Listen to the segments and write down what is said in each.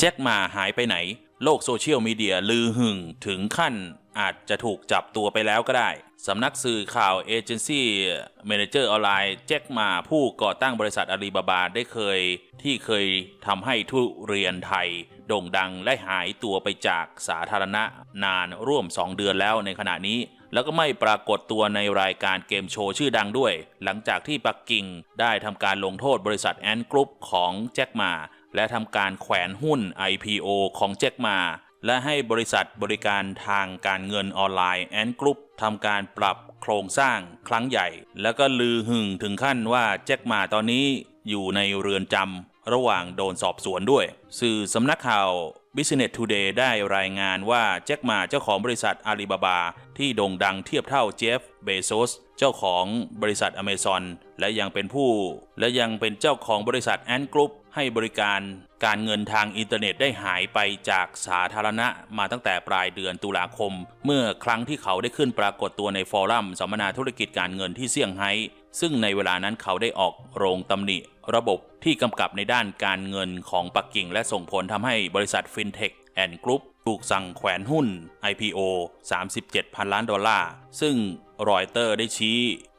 แจ็คมาหายไปไหน โลกโซเชียลมีเดียลือหึงถึงขั้น อาจจะถูกจับตัวไปแล้วก็ได้ สำนักสื่อข่าวเอเจนซี่เมนเจอร์ออนไลน์แจ็คมาผู้ก่อตั้งบริษัทอาลีบาบาได้เคย ที่เคยทำให้ทุเรียนไทย โด่งดังและหายตัวไปจากสาธารณะนานร่วม 2 เดือนแล้วในขณะนี้แล้วก็ไม่ปรากฏตัวในรายการเกมโชว์ชื่อดังด้วย หลังจากที่ปักกิ่งได้ทำการลงโทษบริษัทแอนกรุ๊ปของแจ็คมา และทำการแขวนหุ้น IPO ของแจ็คมา และให้บริษัทบริการทางการเงินออนไลน์แอนกรุ๊ปทำการปรับโครงสร้างครั้งใหญ่ แล้วก็ลือหึงถึงขั้นว่าแจ็คมาตอนนี้อยู่ในเรือนจำ ระหว่างโดนสอบสวนด้วย สื่อสำนักข่าว Business Today ได้รายงานว่าแจ็คมาเจ้าของบริษัทอาลีบาบา ที่โด่งดังเทียบเท่าเจฟเบโซสเจ้าของบริษัทอเมซอนและยังเป็นผู้ และยังเป็นเจ้าของบริษัทแอนกรุ๊ปให้บริการการเงินทางอินเทอร์เน็ตได้หายไปจากสาธารณะมาตั้งแต่ปลายเดือนตุลาคม เมื่อครั้งที่เขาได้ขึ้นปรากฏตัวในฟอรัมสัมมนาธุรกิจการเงินที่เซี่ยงไฮ้ซึ่งในเวลานั้นเขาได้ออกโรงตำหนิ ระบบที่กำกับในด้านการเงินของปักกิ่ง และส่งผลทำให้บริษัทฟินเทคแอนด์กรุ๊ปถูกสั่งแขวนหุ้น IPO 37 พันล้านดอลลาร์ ซึ่งรอยเตอร์ได้ชี้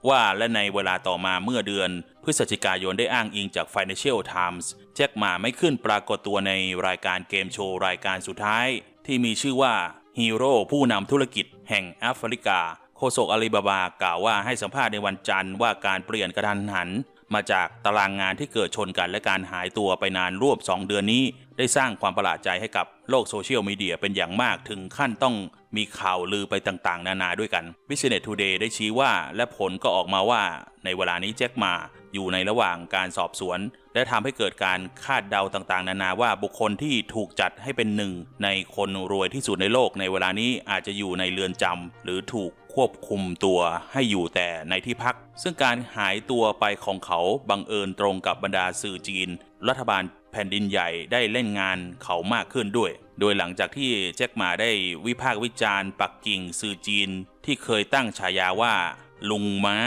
ว่าและในเวลาต่อมาเมื่อเดือน พฤศจิกายนได้อ้างอิงจาก Financial Times แจ็คหมาไม่ขึ้นปรากฏตัวในรายการเกมโชว์รายการสุดท้าย ที่มีชื่อว่าฮีโร่ผู้นำธุรกิจแห่งแอฟริกาโฆษกอาลีบาบากล่าวว่าให้สัมภาษณ์ในวันจันทร์ว่าการเปลี่ยนกระทันหัน มาจากตารางงานที่เกิดชนกันและการหายตัวไปนานร่วม2 เดือนนี้ ได้สร้างความประหลาดใจให้กับโลกโซเชียลมีเดียเป็นอย่างมากถึงขั้นต้องมีข่าวลือไปต่างๆ นานาด้วยกัน Business Today ได้ชี้ว่าและผลก็ออกมาว่า ในเวลานี้แจ็คมาอยู่ในระหว่างการสอบสวน และทำให้เกิดการคาดเดาต่างๆ นานาว่าบุคคลที่ถูกจัดให้เป็นหนึ่ง ในคนรวยที่สุดในโลกในเวลานี้อาจจะอยู่ในเรือนจำหรือถูก ควบคุมตัวให้อยู่แต่ในที่พัก ซึ่งการหายตัวไปของเขาบังเอิญตรงกับบรรดาสื่อจีน รัฐบาลแผ่นดินใหญ่ได้เล่นงานเขามากขึ้นด้วย โดยหลังจากที่แจ็คหมาได้วิพากษ์วิจารณ์ปักกิ่งสื่อจีน ที่เคยตั้งฉายาว่า ลุงม้า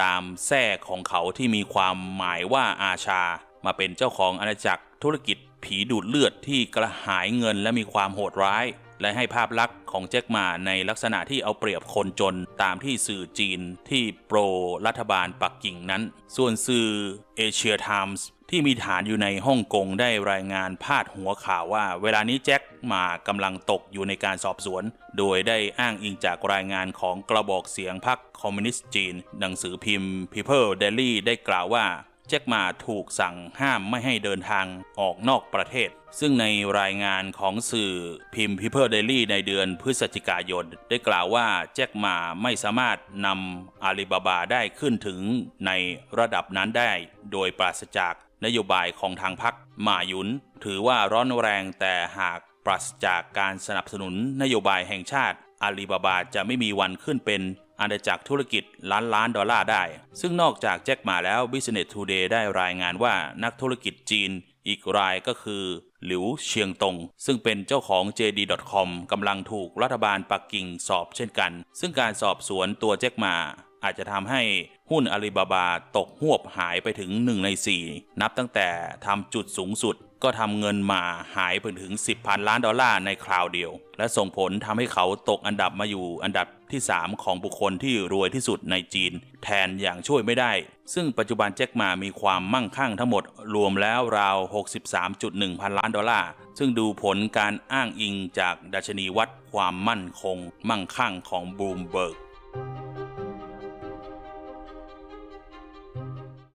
ตามแท้ของเขาที่มีความหมายว่าอาชา มาเป็นเจ้าของอาณาจักรธุรกิจผีดูดเลือดที่กระหายเงินและมีความโหดร้าย และให้ภาพลักษณ์ของแจ็คมาในลักษณะที่เอาเปรียบคนจนตามที่สื่อจีนที่โปรรัฐบาลปักกิ่งนั้น ส่วนสื่อเอเชียไทมส์ที่มีฐานอยู่ในฮ่องกงได้รายงานพาดหัวข่าวว่า เวลานี้แจ็คมากำลังตกอยู่ในการสอบสวน โดยได้อ้างอิงจากรายงานของกระบอกเสียงพรรคคอมมิวนิสต์จีน หนังสือพิมพ์ People Daily ได้กล่าวว่า แจ็คมาถูกสั่งห้ามไม่ให้เดินทางออกนอกประเทศ ซึ่งในรายงานของสื่อพิมพ์ People Daily ในเดือนพฤศจิกายน ได้กล่าวว่าแจ็คมาไม่สามารถนำอาลีบาบาได้ขึ้นถึงในระดับนั้นได้ โดยปราศจากนโยบายของทางพรรคหมาหยุน ถือว่าร้อนแรงแต่หากปราศจากการสนับสนุนนโยบายแห่งชาติอาลีบาบาจะไม่มีวันขึ้นเป็น อาณาจักรธุรกิจล้านล้านดอลลาร์ได้ ซึ่งนอกจากแจ็คหมาแล้ว Business Today ได้รายงานว่านักธุรกิจจีนอีกรายก็คือ หลิวเชียงตง ซึ่งเป็นเจ้าของ JD.com กำลังถูกรัฐบาลปักกิ่งสอบเช่นกัน ซึ่งการสอบสวนตัวแจ็คหมาอาจจะทำให้หุ้นอาลีบาบาตกหวบหายไปถึง 1 ใน 4 นับตั้งแต่ทำจุดสูงสุดก็ทำเงินมาหายไปถึง 10พันล้านดอลลาร์ในคราวเดียว และส่งผลทำให้เขาตกอันดับมาอยู่อันดับ ที่ 3 ของบุคคลที่รวยที่สุดในจีน แทนอย่างช่วยไม่ได้ ซึ่งปัจจุบันแจ็คมามีความมั่งคั่งทั้งหมดรวมแล้วราว 63.1 พันล้านดอลลาร์ ซึ่งดูผลการอ้างอิงจากดัชนีวัดความมั่นคง มั่งคั่งของบลูมเบิร์ก